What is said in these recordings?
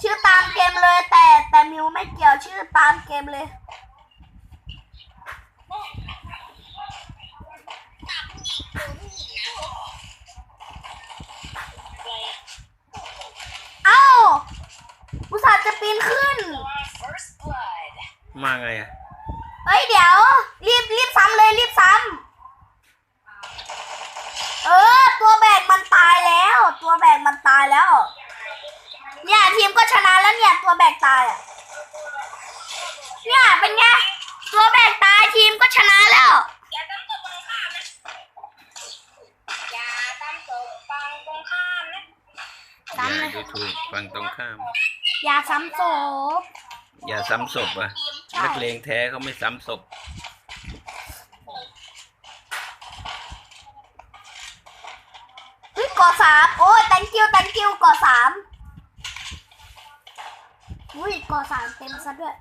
ชื่อตามเกมเลยแต่แต่มิวไม่เกี่ยวชื่อตามเกมเลยเอ้าอุตส่าห์จะปีนขึ้น First blood. มาไงอะเฮ้ยเดี๋ยว รีบรีบซ้ำเลยรีบซ้ำเออ ตัวแบกมันตายแล้ว ตัวแบกมันตายแล้ว เนี่ยทีมก็ชนะแล้วเนี่ยตัวแบกตายอะ เนี่ยเป็นไงตัวแบกตายทีมก็ชนะแล้วอย่าตั้งตัวตรงข้ามนะอย่าตั้งตัวฟังตรงข้ามนะซ้ำเลยอย่าดูถูกฝั่งตรงข้าม อย่าซ้ำศพอย่าซ้ำศพอะใช่นักเลงแท้เขาไม่ซ้ำศพเฮ้ยกอสามโอ้ย thank you thank you กอสาม อุ้ยกอสามเต็มซะด้วย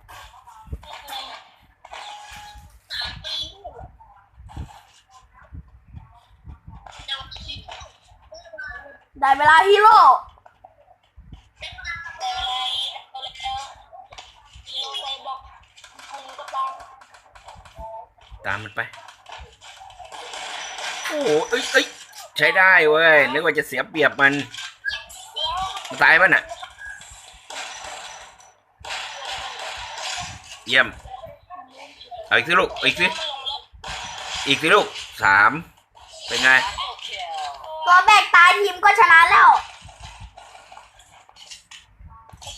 ได้เวลาฮีโร่ตามมันไป โอ้โหเอ้ยเอ้ยใช้ได้เว้ย นึกว่าจะเสียเปรียบมัน ตายป่ะน่ะ เยี่ยม เอาอีกสิลูกเอาอีกสิ อีกสิลูกสาม เป็นไง ตัวแบกตายทีมก็ชนะแล้ว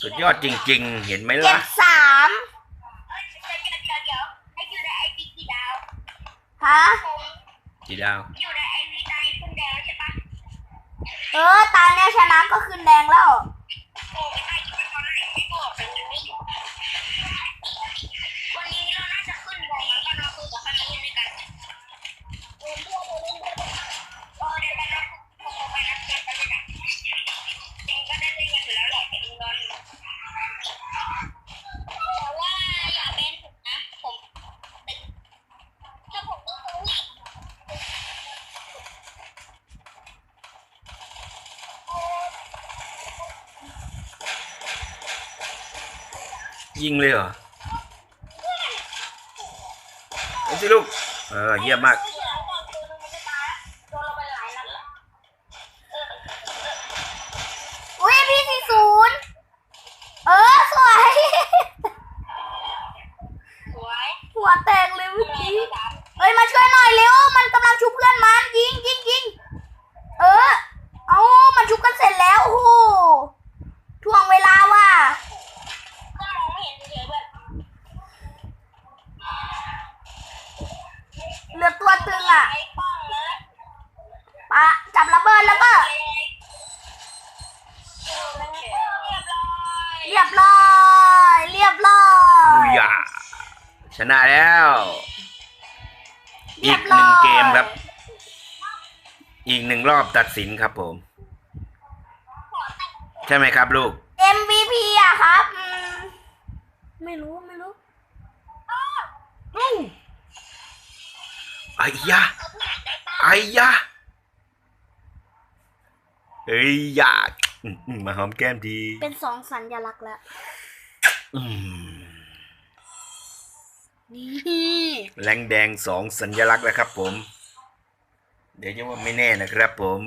สุดยอดจริง ๆ เห็นไหมเก็ล่ะ บสามฮะจีดาว เออ ตาเนี่ยชนะก็ขึ้นแดงแล้ว ยิงเลยเหรอเอาสิลูก เออ เยี่ยมมาก อุ้ยพี่สี่ศูนย์เออ สวย สวยหัวแตกเลยเมื่อกี้ เฮ้ย มาช่วยหน่อยเร็ว มันกำลังชุบเพื่อนมัน ยิงยิงยิงเออ เอามันชุบกันเสร็จแล้ว โอ้โหทวงเวลาว่ะ ก็มองไม่เห็นเฉยๆแบบ เหลือตัวตึงอะ ไอ้ป้องเลย ปะจับระเบิดแล้วก็ เรียบร้อยเรียบร้อยเรียบร้อบุยยาชนะแล้วเรีอียกบหร้อยนึ่งเกมครับ อีกหนึ่งรอบตัดสินครับผม ใช่ไหมครับลูก MVP อะครับอืมไม่รู้ไม่รู้ไอ้ยะไอ้ยะเฮ้ยอยากอื มอืมมาหอมแก้มทีเป็นสองสัญลักษณ์แล้วอืมนี่แรงแดงสองสัญลักษณ์แล้วครับผม เดี๋ยวจะว่าไม่แน่นะครับผม